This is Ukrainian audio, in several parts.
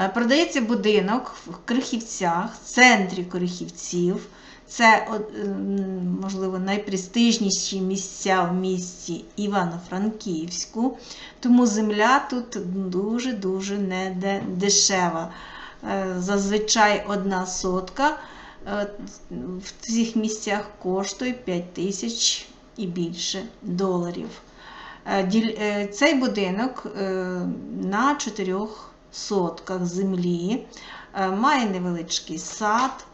Е, Продається будинок в Крихівцях, в центрі Крихівців. Це, можливо, найпрестижніші місця в місті Івано-Франківську. Тому земля тут дуже-дуже не дешева. Е, Зазвичай одна сотка е, в цих місцях коштує 5 тисяч і більше доларів. Цей будинок на чотирьох сотках землі, е, має невеличкий сад,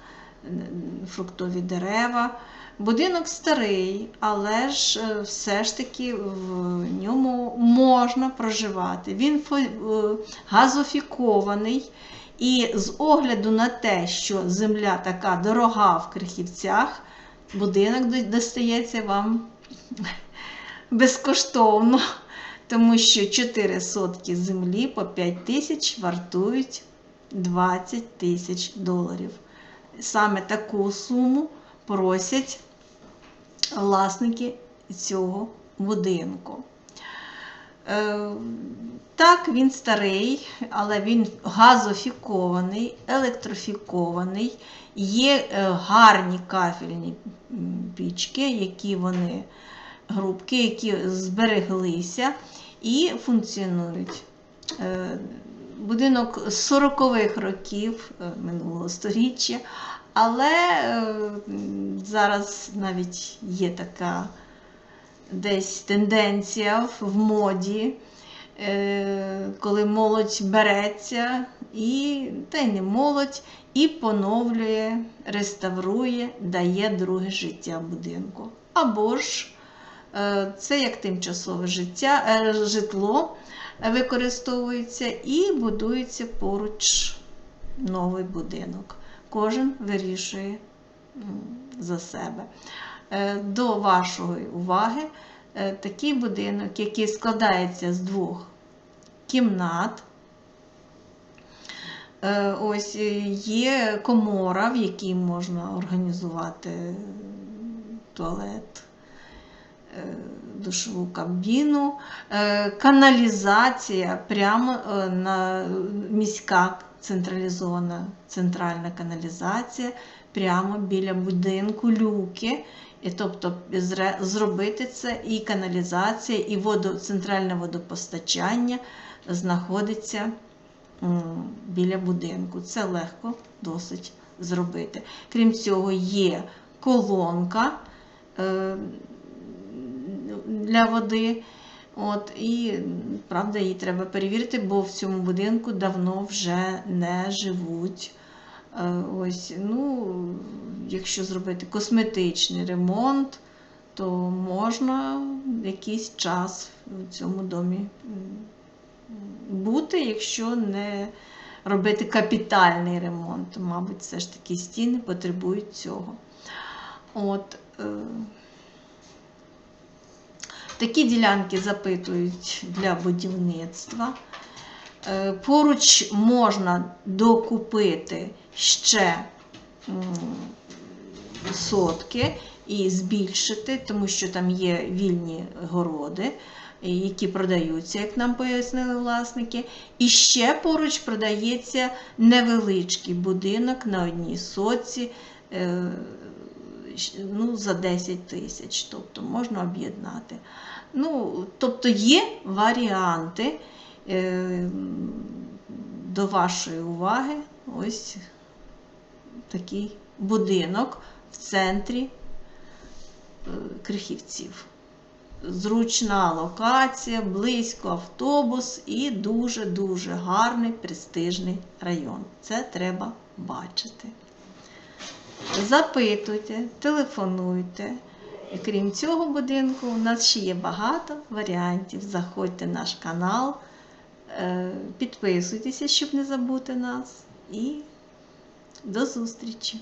фруктові дерева. Будинок старий, але ж е, все ж таки в ньому можна проживати. Він е, газофікований. І з огляду на те, що земля така дорога в Крихівцях, будинок достається вам безкоштовно, тому що 4 сотки землі по 5 тисяч вартують 20 тисяч доларів. Саме таку суму просять власники цього будинку. Е, Так, він старий, але він газофікований, електрофікований. Є е, гарні кафельні пічки, які вони, грубки, які збереглися і функціонують. Е, Будинок з 40-х років е, минулого століття, але е, зараз навіть є така десь тенденція в моді, коли молодь береться, і, та й не молодь, і поновлює, реставрує, дає друге життя будинку. Або ж це як тимчасове життя, е, житло використовується і будується поруч новий будинок. Кожен вирішує за себе. Е, До вашої уваги е, такий будинок, який складається з двох кімнат. Е, Ось е, є комора, в якій можна організувати туалет, е, душову кабіну, е, каналізація прямо е, на міська централізована центральна каналізація прямо біля будинку люки. І тобто зробити це і каналізація, і водо, центральне водопостачання знаходиться біля будинку. Це легко досить зробити. Крім цього, є колонка е, для води. От, і правда, її треба перевірити, бо в цьому будинку давно вже не живуть. Е, Ось, ну, якщо зробити косметичний ремонт, то можна якийсь час в цьому домі бути, якщо не робити капітальний ремонт. Мабуть, все ж таки стіни потребують цього. От, е, такі ділянки запитують для будівництва. Е, Поруч можна докупити ще сотки і збільшити, тому що там є вільні городи, які продаються, як нам пояснили власники. І ще поруч продається невеличкий будинок на одній сотці е, ну, за 10 тисяч, тобто можна об'єднати. Ну, тобто є варіанти е, до вашої уваги ось такий будинок в центрі е, Крихівців. Зручна локація, близько автобус і дуже-дуже гарний престижний район. Це треба бачити. Запитуйте, телефонуйте. І крім цього будинку, у нас ще є багато варіантів. Заходьте в наш канал, е, підписуйтеся, щоб не забути нас. І до зустрічі!